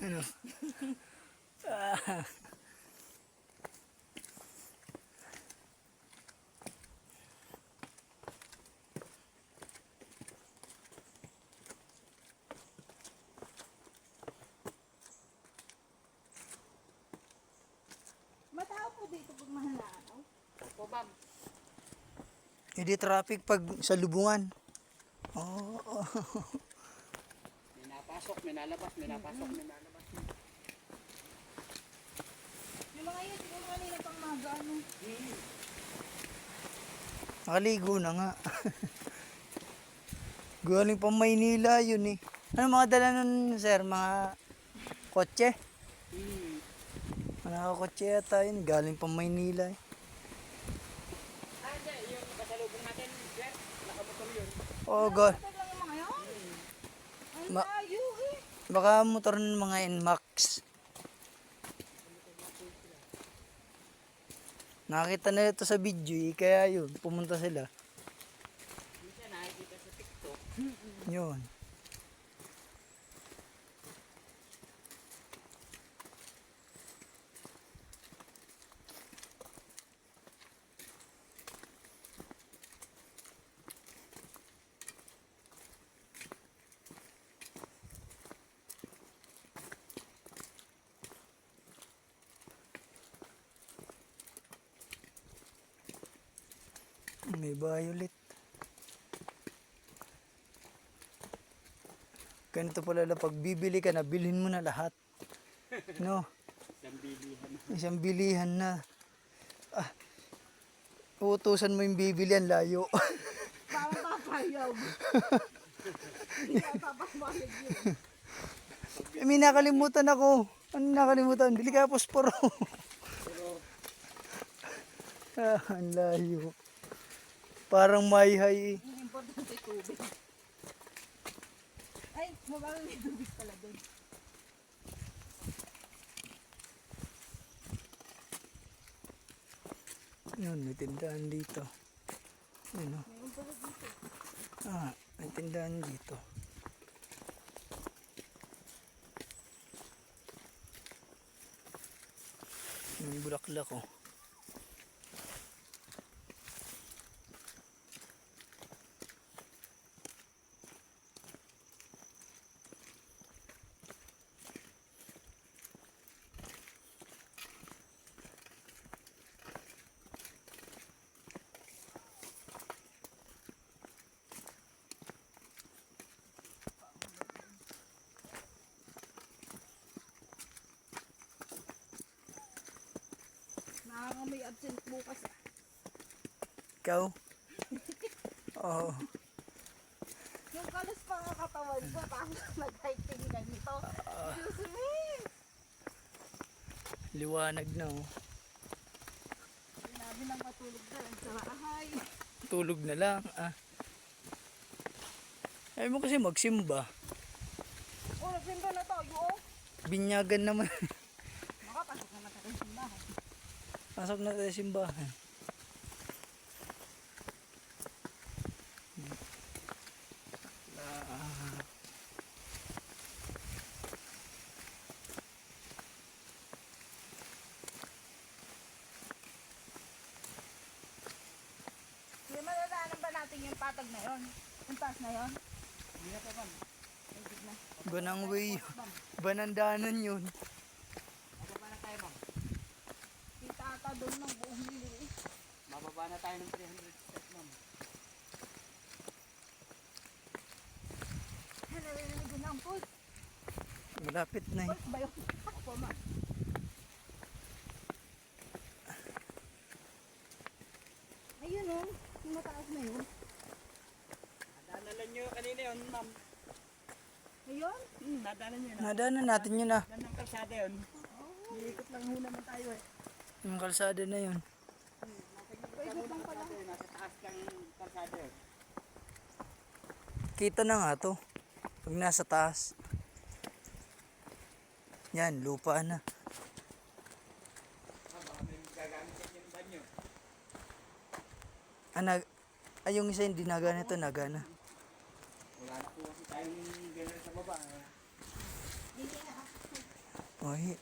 Ano? Ah. Matao po dito pag mahal na araw. Opo, ma'am. Hindi traffic pag sa lubungan. Oo. Oh, May napasok, may nalabas, may napasok, may nalabas. Yung mga yun, siguro maga, ano. Nakaligo na nga. Galing pa Maynila yun eh. Ano mga dala nun, sir? Mga kotse? Hmm. Mga kotse yata yun. Galing pa Maynila eh. Ah. Yung kasalubong natin, sir. Nakamotor yun. Oh, God. Ma- eh. Baka motor ng mga NMAX. Nakita na ito sa video eh, kaya yun, pumunta sila. Minsan nakikita sa TikTok. Yun. May violet. Ganito pala na pag bibili ka na, bilhin mo na lahat. No, Isang bilihan. isang bilihan na. Ah, uutusan mo yung bibili ang layo. Parang papayaw. Eh, may nakalimutan ako. Ano nakalimutan? Bili ka posporo. ah, ang layo. Parang mayhay eh. Importante tubig. Ay, mabagal may tubig pala doon. Yun, may tindahan dito. Yun, oh. Dito. Ah, may tindahan dito. Yung bulaklak ko. Nakakamay absent bukas. ah. Ikaw? Oo. Yung kalas pa nga katawan ko, tapos nag-hiking ganito. Diyos me! Liwanag na oh. Sinabi nang matulog na lang sa bahay. Tulog na lang ah. Ayaw mo kasi magsimba. Oh, nagsimba na tayo, oh. Binyagan naman. Makapasok naman tayo sa bahay. Pasok na tayo sa simbahan. Hindi madadaanan ba natin yung patag na yon? Yung taas na yon? Hindi na pa, ma'am. Banang way. Banandanan yun. Mababa na tayo, ma'am. Kita ata doon ng buong lili. eh. Mababa na tayo ng 300 steps, ma'am. Ko na ang pulse. Malapit na eh. Ba yun? Opo, ma. Ayun, oh. Yung mataas na yun. Nadaanan nyo kanina yun, ma'am. Ayun? Hmm, nadaanan nyo yun. Nadaanan natin yun ah. Yan ang kalsada yun. Iikot lang ho naman tayo eh. Yung kalsada na yun. Kita na nga to. Pag nasa taas. Yan, lupa na. Ah, banyo. Ah. Ay, yung isa hindi nagana ito, nagana. Wala na po kasi tayong gano'n sa baba. eh. Ay,